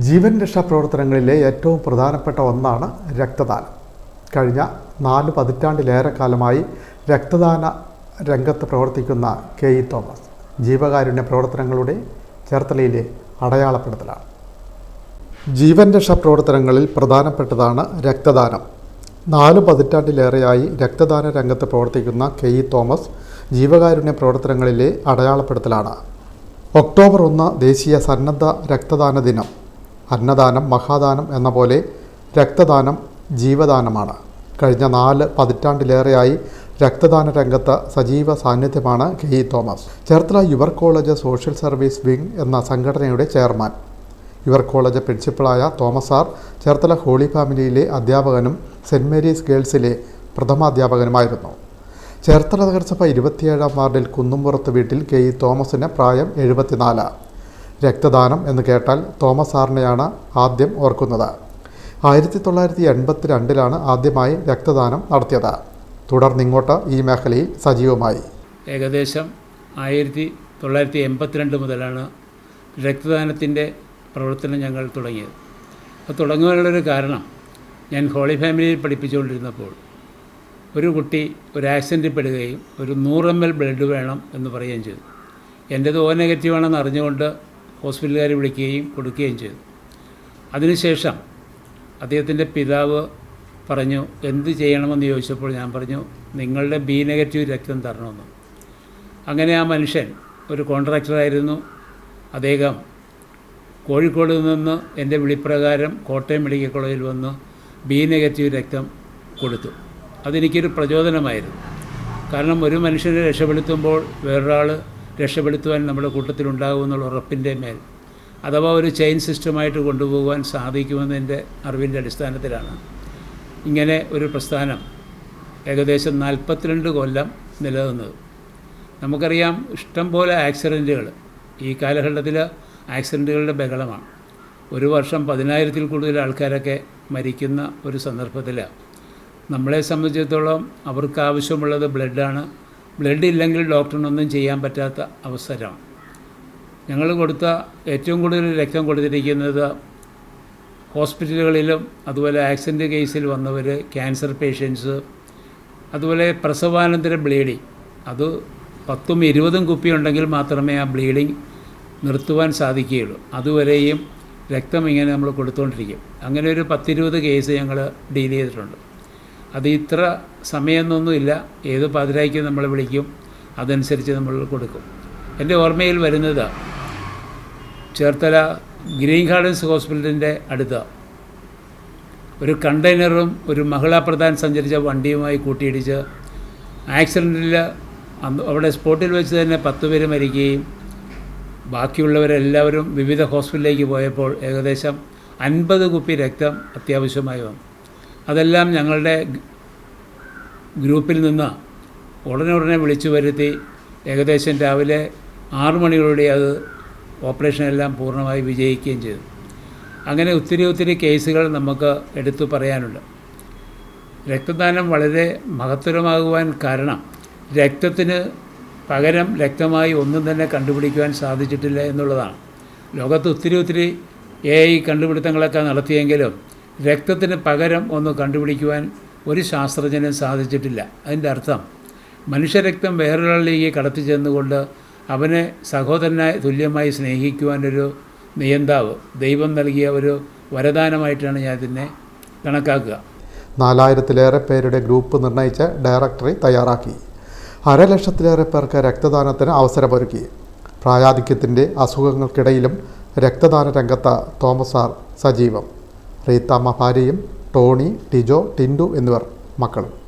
ജീവൻ രക്ഷാപ്രവർത്തനങ്ങളിലെ ഏറ്റവും പ്രധാനപ്പെട്ട ഒന്നാണ് രക്തദാനം. കഴിഞ്ഞ നാല് പതിറ്റാണ്ടിലേറെ കാലമായി രക്തദാന രംഗത്ത് പ്രവർത്തിക്കുന്ന കെ ഇ തോമസ് ജീവകാരുണ്യ പ്രവർത്തനങ്ങളുടെ ചേർത്തലയിലെ അടയാളപ്പെടുത്തലാണ്. ജീവൻ രക്ഷാപ്രവർത്തനങ്ങളിൽ പ്രധാനപ്പെട്ടതാണ് രക്തദാനം. നാല് പതിറ്റാണ്ടിലേറെയായി രക്തദാന രംഗത്ത് പ്രവർത്തിക്കുന്ന കെ ഇ തോമസ് ജീവകാരുണ്യ പ്രവർത്തനങ്ങളിലെ അടയാളപ്പെടുത്തലാണ്. ഒക്ടോബർ ഒന്ന് ദേശീയ സന്നദ്ധ രക്തദാന ദിനം. അന്നദാനം മഹാദാനം എന്ന പോലെ രക്തദാനം ജീവദാനമാണ്. കഴിഞ്ഞ നാല് പതിറ്റാണ്ടിലേറെയായി രക്തദാന രംഗത്ത് സജീവ സാന്നിധ്യമാണ് K E Thomas. Cherthala your college social service wing എന്ന സംഘടനയുടെ ചെയർമാൻ. യുവർ കോളേജ് പ്രിൻസിപ്പളായ തോമസ് ആർ ചേർത്തല ഹോളി ഫാമിലിയിലെ അധ്യാപകനും സെന്റ് മേരീസ് ഗേൾസിലെ പ്രഥമാധ്യാപകനുമായിരുന്നു. ചേർത്തല നഗരസഭ ഇരുപത്തിയേഴാം വാർഡിൽ കുന്നുംപുറത്ത് വീട്ടിൽ കെ ഇ തോമസിന് പ്രായം എഴുപത്തിനാല്. രക്തദാനം എന്ന് കേട്ടാൽ തോമസ് സാറിനെയാണ് ആദ്യം ഓർക്കുന്നത്. ആയിരത്തി തൊള്ളായിരത്തി എൺപത്തി രണ്ടിലാണ് ആദ്യമായി രക്തദാനം നടത്തിയത്. തുടർന്നിങ്ങോട്ട് ഈ മേഖലയിൽ സജീവമായി. ഏകദേശം ആയിരത്തി തൊള്ളായിരത്തി എൺപത്തിരണ്ട് മുതലാണ് രക്തദാനത്തിന്റെ പ്രവർത്തനം ഞങ്ങൾ തുടങ്ങിയത്. അത് തുടങ്ങുവാനുള്ളൊരു കാരണം ഞാൻ ഹോളി ഫാമിലിയിൽ പഠിപ്പിച്ചുകൊണ്ടിരുന്നപ്പോൾ ഒരു കുട്ടി ഒരു ആക്സിഡന്റിൽ പെടുകയും ഒരു നൂറ് എം എൽ ബ്ലഡ് വേണം എന്ന് പറയുകയും ചെയ്തു. എന്റേത് ഓ നെഗറ്റീവ് ആണെന്ന് അറിഞ്ഞുകൊണ്ട് ഹോസ്പിറ്റലുകാർ വിളിക്കുകയും കൊടുക്കുകയും ചെയ്തു. അതിനുശേഷം അദ്ദേഹത്തിന്റെ പിതാവ് പറഞ്ഞു എന്ത് ചെയ്യണമെന്ന് ചോദിച്ചപ്പോൾ ഞാൻ പറഞ്ഞു നിങ്ങളുടെ ബി നെഗറ്റീവ് രക്തം തരണമെന്ന്. അങ്ങനെ ആ മനുഷ്യൻ ഒരു കോൺട്രാക്ടറായിരുന്നു അദ്ദേഹം കോഴിക്കോട് നിന്ന് എന്റെ വിളിപ്രകാരം കോട്ടയം മെഡിക്കൽ കോളേജിൽ വന്ന് ബി നെഗറ്റീവ് രക്തം കൊടുത്തു. അതെനിക്കൊരു പ്രചോദനമായിരുന്നു. കാരണം ഒരു മനുഷ്യനെ രക്ഷപ്പെടുത്തുമ്പോൾ വേറൊരാൾ രക്ഷപ്പെടുത്തുവാൻ നമ്മുടെ കൂട്ടത്തിലുണ്ടാകുമെന്നുള്ള ഉറപ്പിന്റെ മേൽ അഥവാ ഒരു ചെയിൻ സിസ്റ്റമായിട്ട് കൊണ്ടുപോകുവാൻ സാധിക്കുമെന്നതിന്റെ അറിവിന്റെ അടിസ്ഥാനത്തിലാണ്. ഇങ്ങനെ ഒരു പ്രസ്ഥാനം ഏകദേശം നാൽപ്പത്തിരണ്ട് കൊല്ലം നിലനിന്നത്. നമുക്കറിയാം ഇഷ്ടം പോലെ ആക്സിഡന്റുകൾ ഈ കാലഘട്ടത്തിൽ ആക്സിഡന്റുകളുടെ ബഹളമാണ്. ഒരു വർഷം പതിനായിരത്തിൽ കൂടുതൽ ആൾക്കാരൊക്കെ മരിക്കുന്ന ഒരു സന്ദർഭത്തിൽ നമ്മളെ സംബന്ധിച്ചിടത്തോളം അവർക്ക് ആവശ്യമുള്ളത് ബ്ലഡാണ്. ബ്ലഡ് ഇല്ലെങ്കിൽ ഡോക്ടറിനൊന്നും ചെയ്യാൻ പറ്റാത്ത അവസരമാണ് ഞങ്ങൾ കൊടുത്ത ഏറ്റവും കൂടുതൽ രക്തം കൊടുത്തിരിക്കുന്നത് ഹോസ്പിറ്റലുകളിലും അതുപോലെ ആക്സിഡന്റ് കേസിൽ വന്നവർ ക്യാൻസർ പേഷ്യൻസ് അതുപോലെ പ്രസവാനന്തര ബ്ലീഡിങ്. അത് പത്തും ഇരുപതും കുപ്പി ഉണ്ടെങ്കിൽ മാത്രമേ ആ ബ്ലീഡിങ് നിർത്തുവാൻ സാധിക്കുകയുള്ളൂ. അതുവരെയും രക്തം ഇങ്ങനെ നമ്മൾ കൊടുത്തുകൊണ്ടിരിക്കും അങ്ങനെ ഒരു പത്തിരുപത് കേസ് ഞങ്ങൾ ഡീൽ ചെയ്തിട്ടുണ്ട്. അത് ഇത്ര സമയമൊന്നുമില്ല ഏത് പാതിരായ്ക്ക് നമ്മൾ വിളിക്കും. അതനുസരിച്ച് നമ്മൾ കൊടുക്കും. എന്റെ ഓർമ്മയിൽ വരുന്നത് ചേർത്തല ഗ്രീൻ ഗാർഡൻസ് ഹോസ്പിറ്റലിന്റെ അടുത്ത് ഒരു കണ്ടെയ്നറും ഒരു മഹിളാ പ്രധാൻ സഞ്ചരിച്ച വണ്ടിയുമായി കൂട്ടിയിടിച്ച് ആക്സിഡന്റിൽ അവിടെ സ്പോട്ടിൽ വെച്ച് തന്നെ പത്ത് പേര് മരിക്കുകയും ബാക്കിയുള്ളവരെല്ലാവരും വിവിധ ഹോസ്പിറ്റലിലേക്ക് പോയപ്പോൾ ഏകദേശം അൻപത് കുപ്പി രക്തം അത്യാവശ്യമായി വന്നു. അതെല്ലാം ഞങ്ങളുടെ ഗ്രൂപ്പിൽ നിന്ന് ഉടനെ ഉടനെ വിളിച്ചു വരുത്തി ഏകദേശം രാവിലെ ആറു മണിയോടെ അത് ഓപ്പറേഷനെല്ലാം പൂർണമായി വിജയിക്കുകയും ചെയ്തു. അങ്ങനെ ഒത്തിരി ഒത്തിരി കേസുകൾ നമുക്ക് എടുത്തു പറയാനുണ്ട്. രക്തദാനം വളരെ മഹത്തരമാകുവാൻ കാരണം രക്തത്തിന് പകരം രക്തമായി ഒന്നും തന്നെ കണ്ടുപിടിക്കുവാൻ സാധിച്ചിട്ടില്ല എന്നുള്ളതാണ്. ലോകത്ത് ഒത്തിരി ഒത്തിരി എ ഐ കണ്ടുപിടുത്തങ്ങളൊക്കെ നടത്തിയെങ്കിലും രക്തത്തിന് പകരം ഒന്ന് കണ്ടുപിടിക്കുവാൻ ഒരു ശാസ്ത്രജ്ഞനും സാധിച്ചിട്ടില്ല. അതിന്റെ അർത്ഥം മനുഷ്യരക്തം വേറൊരാളിലേക്ക് കടത്തി ചെന്നുകൊണ്ട് അവനെ സഹോദരനായി തുല്യമായി സ്നേഹിക്കുവാനൊരു നിയന്താവ് ദൈവം നൽകിയ ഒരു വരദാനമായിട്ടാണ് ഞാൻ ഇതിനെ കണക്കാക്കുക. നാലായിരത്തിലേറെ പേരുടെ ഗ്രൂപ്പ് നിർണയിച്ച് ഡയറക്ടറി തയ്യാറാക്കി. അരലക്ഷത്തിലേറെ പേർക്ക് രക്തദാനത്തിന് അവസരമൊരുക്കി. പ്രായാധിക്യത്തിന്റെ അസുഖങ്ങൾക്കിടയിലും രക്തദാന രംഗത്ത് തോമസ് ആർ സജീവം. റീത്താമ്മ ഭാര്യയും ടോണി ടിജോ ടിൻഡു എന്നിവർ മക്കളും.